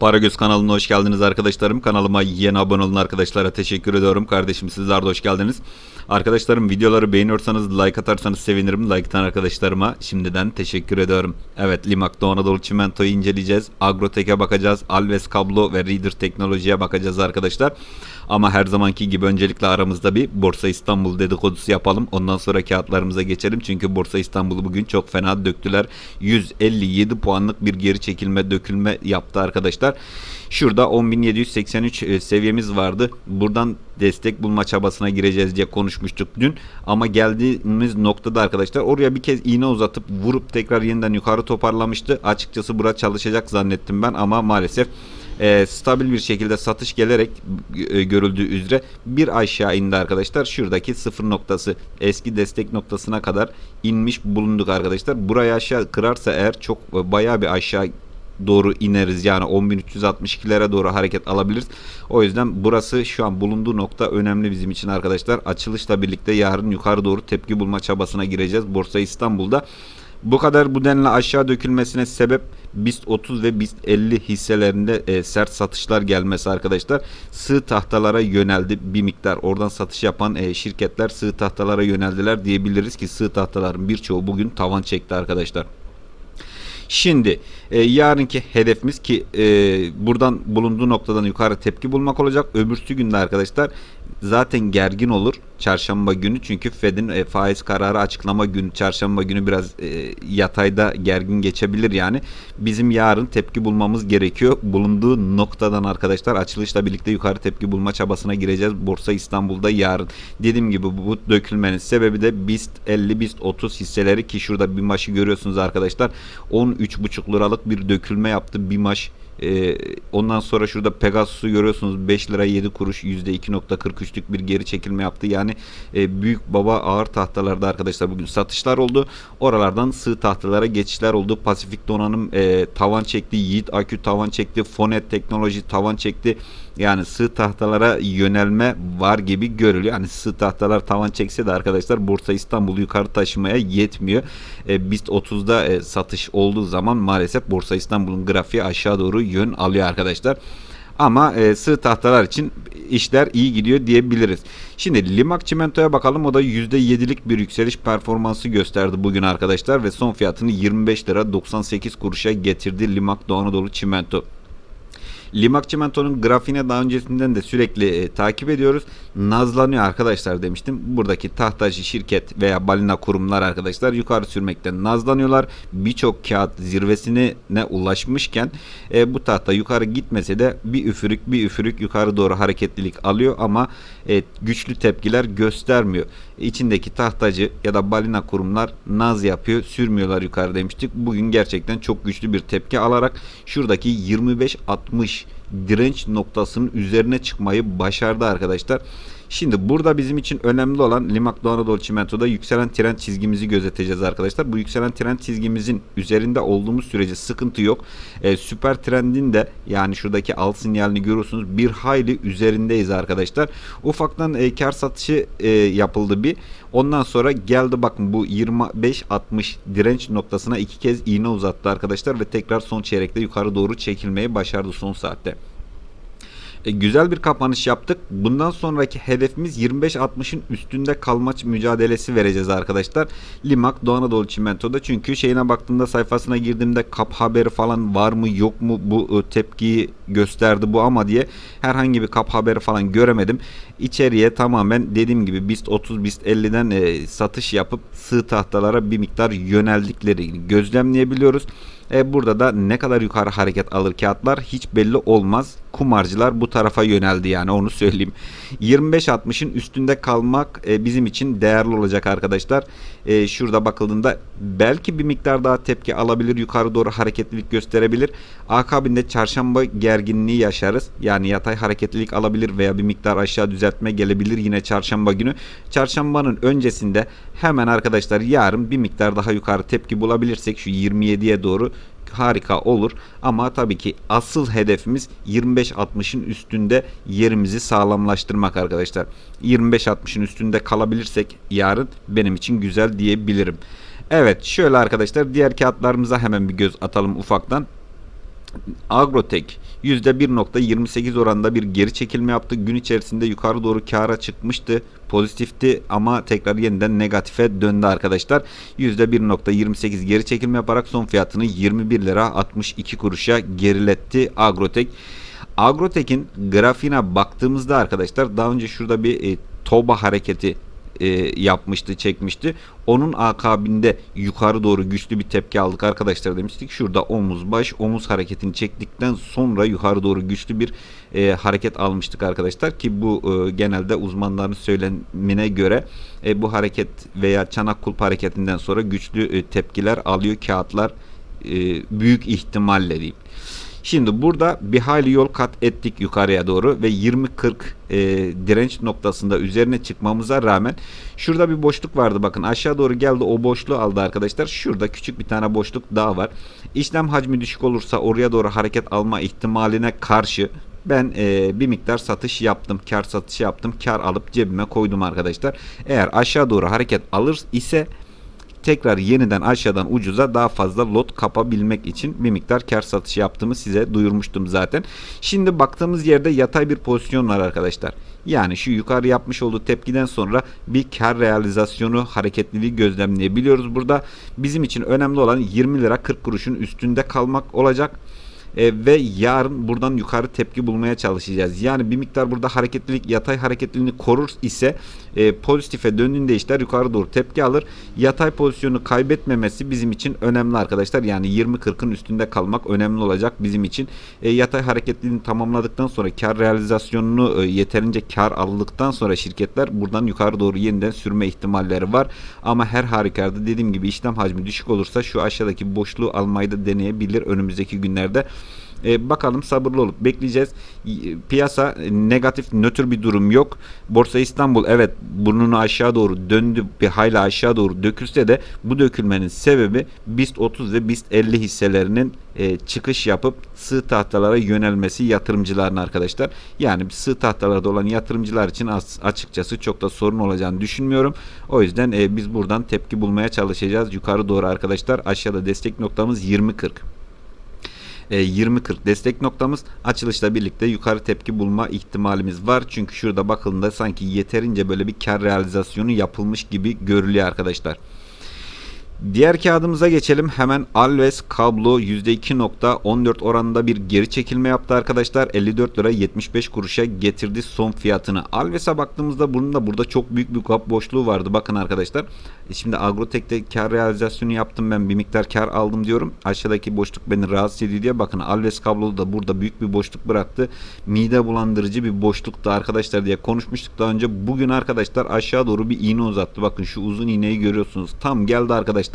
Paragöz kanalına hoş geldiniz arkadaşlarım. Kanalıma yeni abone olan arkadaşlara teşekkür ediyorum. Kardeşim sizler de hoş geldiniz. Arkadaşlarım videoları beğeniyorsanız like atarsanız sevinirim. Like atan arkadaşlarıma şimdiden teşekkür ediyorum. Evet Limak Doğu Anadolu Çimento'yu inceleyeceğiz. Agrotek'e bakacağız. Alves Kablo ve Reader Teknoloji'ye bakacağız arkadaşlar. Ama her zamanki gibi öncelikle aramızda bir Borsa İstanbul dedikodusu yapalım. Ondan sonra kağıtlarımıza geçelim. Çünkü Borsa İstanbul'u bugün çok fena döktüler. 157 puanlık bir geri çekilme dökülme yaptı arkadaşlar. Şurada 10.783 e, seviyemiz vardı. Buradan destek bulma çabasına gireceğiz diye konuşmuştuk dün. Ama geldiğimiz noktada arkadaşlar oraya bir kez iğne uzatıp vurup tekrar yeniden yukarı toparlamıştı. Açıkçası bura çalışacak zannettim ben ama maalesef e, stabil bir şekilde satış gelerek e, görüldüğü üzere bir aşağı indi arkadaşlar. Şuradaki sıfır noktası eski destek noktasına kadar inmiş bulunduk arkadaşlar. Burayı aşağı kırarsa eğer çok e, bayağı bir aşağı doğru ineriz. Yani 10.362'lere doğru hareket alabiliriz. O yüzden burası şu an bulunduğu nokta önemli bizim için arkadaşlar. Açılışla birlikte yarın yukarı doğru tepki bulma çabasına gireceğiz. Borsa İstanbul'da. Bu kadar bu denli aşağı dökülmesine sebep BIST 30 ve BIST 50 hisselerinde e, sert satışlar gelmesi arkadaşlar. Sığ tahtalara yöneldi bir miktar. Oradan satış yapan e, şirketler sığ tahtalara yöneldiler diyebiliriz ki sığ tahtaların birçoğu bugün tavan çekti arkadaşlar. Şimdi e, yarınki hedefimiz ki e, buradan bulunduğu noktadan yukarı tepki bulmak olacak. Öbürsü günde arkadaşlar zaten gergin olur çarşamba günü çünkü Fed'in e, faiz kararı açıklama günü çarşamba günü biraz e, yatayda gergin geçebilir yani. Bizim yarın tepki bulmamız gerekiyor. Bulunduğu noktadan arkadaşlar açılışla birlikte yukarı tepki bulma çabasına gireceğiz. Borsa İstanbul'da yarın. Dediğim gibi bu dökülmenin sebebi de BIST 50 BIST 30 hisseleri ki şurada bir maşı görüyorsunuz arkadaşlar. 13,5 liralık bir dökülme yaptı bir maş ee, ondan sonra şurada Pegasus'u görüyorsunuz 5 lira 7 kuruş %2.43'lük bir geri çekilme yaptı. Yani e, büyük baba ağır tahtalarda arkadaşlar bugün satışlar oldu. Oralardan sığ tahtalara geçişler oldu. Pasifik Donanım e, tavan çekti. Yiğit Akü tavan çekti. Fonet Teknoloji tavan çekti. Yani sığ tahtalara yönelme var gibi görülüyor. Yani sığ tahtalar tavan çekse de arkadaşlar Borsa İstanbul'u yukarı taşımaya yetmiyor. E, BIST 30'da e, satış olduğu zaman maalesef Borsa İstanbul'un grafiği aşağı doğru yön alıyor arkadaşlar. Ama e, sığ tahtalar için işler iyi gidiyor diyebiliriz. Şimdi Limak Çimento'ya bakalım. O da %7'lik bir yükseliş performansı gösterdi bugün arkadaşlar ve son fiyatını 25 lira 98 kuruşa getirdi Limak Doğu Anadolu Çimento. Limak Çimento'nun grafiğine daha öncesinden de sürekli e, takip ediyoruz. Nazlanıyor arkadaşlar demiştim. Buradaki tahtacı şirket veya balina kurumlar arkadaşlar yukarı sürmekten nazlanıyorlar. Birçok kağıt zirvesine ne ulaşmışken e, bu tahta yukarı gitmese de bir üfürük bir üfürük yukarı doğru hareketlilik alıyor ama e, güçlü tepkiler göstermiyor. İçindeki tahtacı ya da balina kurumlar naz yapıyor sürmüyorlar yukarı demiştik. Bugün gerçekten çok güçlü bir tepki alarak şuradaki 25-60 direnç noktasının üzerine çıkmayı başardı arkadaşlar. Şimdi burada bizim için önemli olan Limak Doğu Anadolu Çimento'da yükselen trend çizgimizi gözeteceğiz arkadaşlar. Bu yükselen trend çizgimizin üzerinde olduğumuz sürece sıkıntı yok. E, süper trendin de yani şuradaki al sinyalini görüyorsunuz bir hayli üzerindeyiz arkadaşlar. Ufaktan e, kar satışı e, yapıldı bir. Ondan sonra geldi bakın bu 25-60 direnç noktasına iki kez iğne uzattı arkadaşlar ve tekrar son çeyrekte yukarı doğru çekilmeyi başardı son saatte. E, güzel bir kapanış yaptık. Bundan sonraki hedefimiz 25-60'ın üstünde kalma mücadelesi vereceğiz arkadaşlar. Limak Doğu Anadolu Çimento'da çünkü şeyine baktığımda sayfasına girdiğimde kap haberi falan var mı yok mu bu e, tepkiyi gösterdi bu ama diye herhangi bir kap haberi falan göremedim. İçeriye tamamen dediğim gibi BIST 30 BIST 50'den e, satış yapıp sığ tahtalara bir miktar yöneldikleri gözlemleyebiliyoruz. E, burada da ne kadar yukarı hareket alır kağıtlar hiç belli olmaz. Kumarcılar bu tarafa yöneldi yani onu söyleyeyim. 25-60'ın üstünde kalmak e, bizim için değerli olacak arkadaşlar. E, şurada bakıldığında belki bir miktar daha tepki alabilir. Yukarı doğru hareketlilik gösterebilir. Akabinde çarşamba gerginliği yaşarız. Yani yatay hareketlilik alabilir veya bir miktar aşağı düzeltme gelebilir yine çarşamba günü. Çarşambanın öncesinde hemen arkadaşlar yarın bir miktar daha yukarı tepki bulabilirsek şu 27'ye doğru harika olur. Ama tabii ki asıl hedefimiz 25-60'ın üstünde yerimizi sağlamlaştırmak arkadaşlar. 25-60'ın üstünde kalabilirsek yarın benim için güzel diyebilirim. Evet şöyle arkadaşlar diğer kağıtlarımıza hemen bir göz atalım ufaktan. Agrotek %1.28 oranında bir geri çekilme yaptı. Gün içerisinde yukarı doğru kâra çıkmıştı. Pozitifti ama tekrar yeniden negatife döndü arkadaşlar. %1.28 geri çekilme yaparak son fiyatını 21 lira 62 kuruşa geriletti Agrotek. Agrotek'in grafiğine baktığımızda arkadaşlar daha önce şurada bir e, toba hareketi e, yapmıştı, çekmişti. Onun akabinde yukarı doğru güçlü bir tepki aldık arkadaşlar demiştik. Şurada omuz baş omuz hareketini çektikten sonra yukarı doğru güçlü bir e, hareket almıştık arkadaşlar ki bu e, genelde uzmanların söylemine göre e, bu hareket veya çanak kulp hareketinden sonra güçlü e, tepkiler alıyor kağıtlar e, büyük ihtimalle diyeyim. Şimdi burada bir hayli yol kat ettik yukarıya doğru ve 20-40 e, direnç noktasında üzerine çıkmamıza rağmen şurada bir boşluk vardı bakın aşağı doğru geldi o boşluğu aldı arkadaşlar. Şurada küçük bir tane boşluk daha var. İşlem hacmi düşük olursa oraya doğru hareket alma ihtimaline karşı ben e, bir miktar satış yaptım. Kar satışı yaptım. Kar alıp cebime koydum arkadaşlar. Eğer aşağı doğru hareket alır ise tekrar yeniden aşağıdan ucuza daha fazla lot kapabilmek için bir miktar kar satışı yaptığımı size duyurmuştum zaten. Şimdi baktığımız yerde yatay bir pozisyon var arkadaşlar. Yani şu yukarı yapmış olduğu tepkiden sonra bir kar realizasyonu hareketliliği gözlemleyebiliyoruz. Burada bizim için önemli olan 20 lira 40 kuruşun üstünde kalmak olacak. E, ve yarın buradan yukarı tepki bulmaya çalışacağız. Yani bir miktar burada hareketlilik yatay hareketliliğini korur ise e, pozitife döndüğünde işler yukarı doğru tepki alır. Yatay pozisyonu kaybetmemesi bizim için önemli arkadaşlar. Yani 20-40'ın üstünde kalmak önemli olacak bizim için. E, yatay hareketliliğini tamamladıktan sonra kar realizasyonunu e, yeterince kar aldıktan sonra şirketler buradan yukarı doğru yeniden sürme ihtimalleri var. Ama her halükarda dediğim gibi işlem hacmi düşük olursa şu aşağıdaki boşluğu almayı da deneyebilir önümüzdeki günlerde. E, bakalım sabırlı olup bekleyeceğiz. Y- Piyasa e, negatif nötr bir durum yok. Borsa İstanbul evet burnunu aşağı doğru döndü bir hayli aşağı doğru dökülse de bu dökülmenin sebebi BIST 30 ve BIST 50 hisselerinin e, çıkış yapıp sığ tahtalara yönelmesi yatırımcıların arkadaşlar. Yani sığ tahtalarda olan yatırımcılar için as- açıkçası çok da sorun olacağını düşünmüyorum. O yüzden e, biz buradan tepki bulmaya çalışacağız. Yukarı doğru arkadaşlar aşağıda destek noktamız 20.40 e, 20-40 destek noktamız açılışla birlikte yukarı tepki bulma ihtimalimiz var. Çünkü şurada bakıldığında sanki yeterince böyle bir kar realizasyonu yapılmış gibi görülüyor arkadaşlar. Diğer kağıdımıza geçelim. Hemen Alves kablo %2.14 oranında bir geri çekilme yaptı arkadaşlar. 54 lira 75 kuruşa getirdi son fiyatını. Alves'e baktığımızda bunun da burada çok büyük bir kap boşluğu vardı. Bakın arkadaşlar. E Şimdi Agrotek'te kar realizasyonu yaptım ben. Bir miktar kar aldım diyorum. Aşağıdaki boşluk beni rahatsız ediyor diye. Bakın Alves kablo da burada büyük bir boşluk bıraktı. Mide bulandırıcı bir boşluktu arkadaşlar diye konuşmuştuk daha önce. Bugün arkadaşlar aşağı doğru bir iğne uzattı. Bakın şu uzun iğneyi görüyorsunuz. Tam geldi arkadaşlar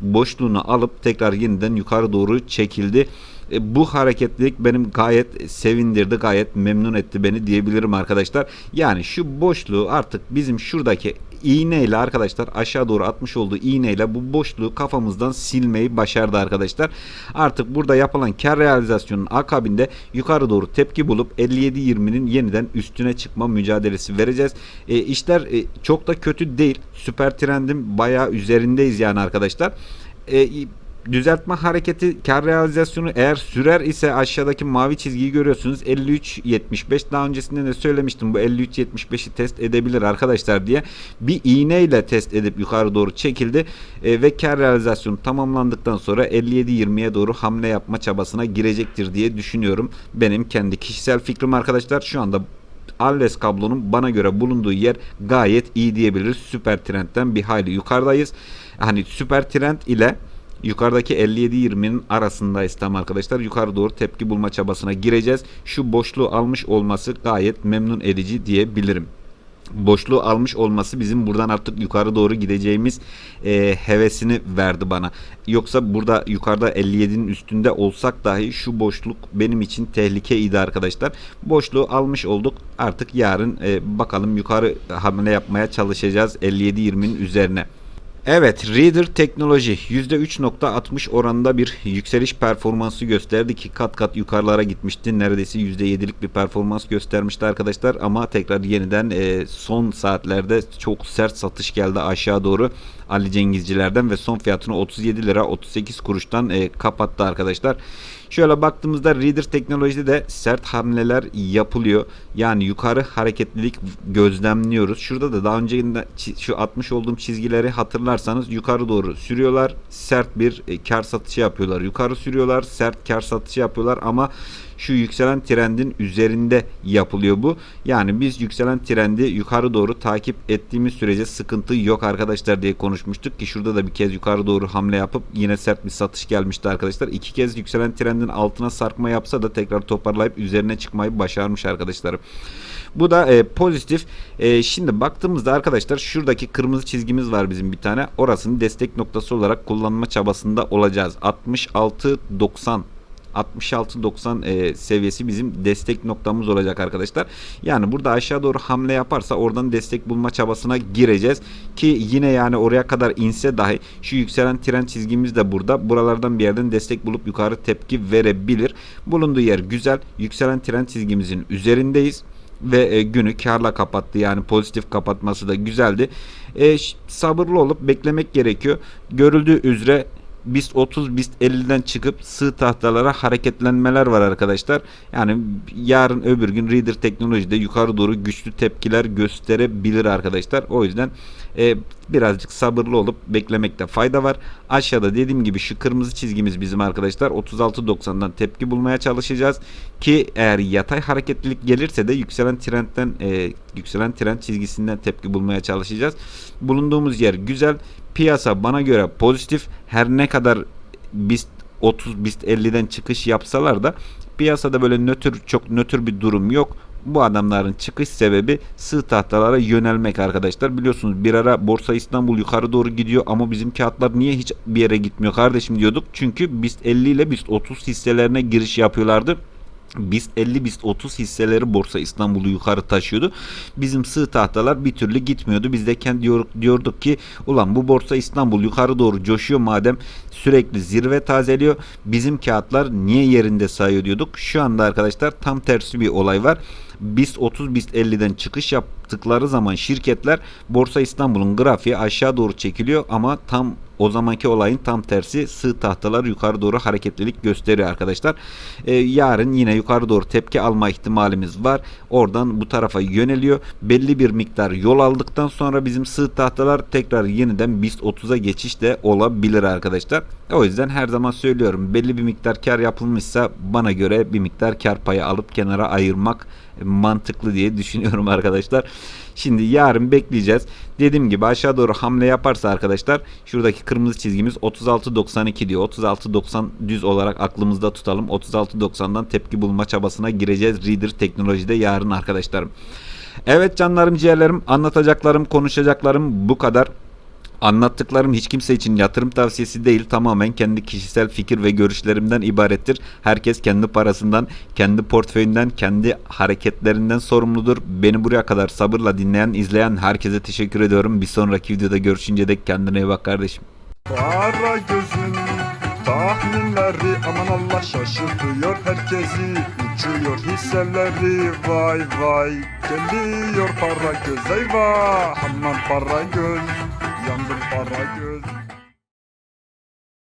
boşluğunu alıp tekrar yeniden yukarı doğru çekildi. E, bu hareketlilik benim gayet sevindirdi, gayet memnun etti beni diyebilirim arkadaşlar. Yani şu boşluğu artık bizim şuradaki iğneyle arkadaşlar aşağı doğru atmış olduğu iğneyle bu boşluğu kafamızdan silmeyi başardı arkadaşlar. Artık burada yapılan kar realizasyonun akabinde yukarı doğru tepki bulup 57.20'nin yeniden üstüne çıkma mücadelesi vereceğiz. E, işler e, çok da kötü değil. Süper trendin bayağı üzerindeyiz yani arkadaşlar. E, düzeltme hareketi kar realizasyonu eğer sürer ise aşağıdaki mavi çizgiyi görüyorsunuz. 53.75 daha öncesinde de söylemiştim bu 53.75'i test edebilir arkadaşlar diye bir iğneyle test edip yukarı doğru çekildi. E, ve kar realizasyonu tamamlandıktan sonra 57.20'ye doğru hamle yapma çabasına girecektir diye düşünüyorum. Benim kendi kişisel fikrim arkadaşlar. Şu anda Alves kablonun bana göre bulunduğu yer gayet iyi diyebiliriz. Süper trendten bir hayli yukarıdayız. Hani süper trend ile yukarıdaki 57-20'nin arasındayız tam arkadaşlar. Yukarı doğru tepki bulma çabasına gireceğiz. Şu boşluğu almış olması gayet memnun edici diyebilirim boşluğu almış olması bizim buradan artık yukarı doğru gideceğimiz e, hevesini verdi bana. Yoksa burada yukarıda 57'nin üstünde olsak dahi şu boşluk benim için tehlikeydi arkadaşlar. Boşluğu almış olduk. Artık yarın e, bakalım yukarı hamle yapmaya çalışacağız 57-20'nin üzerine. Evet, Reader teknoloji %3.60 oranında bir yükseliş performansı gösterdi ki kat kat yukarılara gitmişti. Neredeyse %7'lik bir performans göstermişti arkadaşlar ama tekrar yeniden e, son saatlerde çok sert satış geldi aşağı doğru. Ali Cengizcilerden ve son fiyatını 37 lira 38 kuruştan e, kapattı arkadaşlar. Şöyle baktığımızda Reader teknolojide de sert hamleler yapılıyor. Yani yukarı hareketlilik gözlemliyoruz. Şurada da daha önce şu atmış olduğum çizgileri hatırlarsanız yukarı doğru sürüyorlar. Sert bir e, kar satışı yapıyorlar. Yukarı sürüyorlar. Sert kar satışı yapıyorlar ama şu yükselen trendin üzerinde yapılıyor bu. Yani biz yükselen trendi yukarı doğru takip ettiğimiz sürece sıkıntı yok arkadaşlar diye konuşmuştuk ki şurada da bir kez yukarı doğru hamle yapıp yine sert bir satış gelmişti arkadaşlar. İki kez yükselen trendin altına sarkma yapsa da tekrar toparlayıp üzerine çıkmayı başarmış arkadaşlarım. Bu da e, pozitif. E, şimdi baktığımızda arkadaşlar şuradaki kırmızı çizgimiz var bizim bir tane. Orasını destek noktası olarak kullanma çabasında olacağız. 66-90 66-90 e, seviyesi bizim destek noktamız olacak arkadaşlar. Yani burada aşağı doğru hamle yaparsa oradan destek bulma çabasına gireceğiz. Ki yine yani oraya kadar inse dahi şu yükselen trend çizgimiz de burada. Buralardan bir yerden destek bulup yukarı tepki verebilir. Bulunduğu yer güzel. Yükselen trend çizgimizin üzerindeyiz ve e, günü karla kapattı. Yani pozitif kapatması da güzeldi. E, sabırlı olup beklemek gerekiyor. Görüldüğü üzere BIST 30, BIST 50'den çıkıp sığ tahtalara hareketlenmeler var arkadaşlar. Yani yarın öbür gün Reader teknolojide yukarı doğru güçlü tepkiler gösterebilir arkadaşlar. O yüzden e, birazcık sabırlı olup beklemekte fayda var. Aşağıda dediğim gibi şu kırmızı çizgimiz bizim arkadaşlar 36.90'dan tepki bulmaya çalışacağız ki eğer yatay hareketlilik gelirse de yükselen trendten e, yükselen trend çizgisinden tepki bulmaya çalışacağız. Bulunduğumuz yer güzel. Piyasa bana göre pozitif. Her ne kadar BIST 30 BIST 50'den çıkış yapsalar da piyasada böyle nötr çok nötr bir durum yok. Bu adamların çıkış sebebi sığ tahtalara yönelmek arkadaşlar. Biliyorsunuz bir ara Borsa İstanbul yukarı doğru gidiyor ama bizim kağıtlar niye hiç bir yere gitmiyor kardeşim diyorduk. Çünkü BIST 50 ile BIST 30 hisselerine giriş yapıyorlardı. BIST 50 BIST 30 hisseleri Borsa İstanbul'u yukarı taşıyordu. Bizim sığ tahtalar bir türlü gitmiyordu. Biz de kendi diyorduk ki ulan bu Borsa İstanbul yukarı doğru coşuyor madem sürekli zirve tazeliyor. Bizim kağıtlar niye yerinde sayıyor diyorduk. Şu anda arkadaşlar tam tersi bir olay var. BIST 30 BIST 50'den çıkış yaptıkları zaman şirketler Borsa İstanbul'un grafiği aşağı doğru çekiliyor ama tam o zamanki olayın tam tersi sığ tahtalar yukarı doğru hareketlilik gösteriyor arkadaşlar. Ee, yarın yine yukarı doğru tepki alma ihtimalimiz var. Oradan bu tarafa yöneliyor. Belli bir miktar yol aldıktan sonra bizim sığ tahtalar tekrar yeniden BIST 30'a geçiş de olabilir arkadaşlar. O yüzden her zaman söylüyorum belli bir miktar kar yapılmışsa bana göre bir miktar kar payı alıp kenara ayırmak mantıklı diye düşünüyorum arkadaşlar. Şimdi yarın bekleyeceğiz. Dediğim gibi aşağı doğru hamle yaparsa arkadaşlar şuradaki kırmızı çizgimiz 36.92 diyor. 36.90 düz olarak aklımızda tutalım. 36.90'dan tepki bulma çabasına gireceğiz Reader teknolojide yarın arkadaşlarım. Evet canlarım ciğerlerim anlatacaklarım konuşacaklarım bu kadar. Anlattıklarım hiç kimse için yatırım tavsiyesi değil tamamen kendi kişisel fikir ve görüşlerimden ibarettir. Herkes kendi parasından, kendi portföyünden, kendi hareketlerinden sorumludur. Beni buraya kadar sabırla dinleyen, izleyen herkese teşekkür ediyorum. Bir sonraki videoda görüşünce dek kendine iyi bak kardeşim. Para gözün tahminleri aman Allah şaşırtıyor herkesi Uçuyor hisseleri vay vay Geliyor para göz eyvah aman para göz Yandım para göz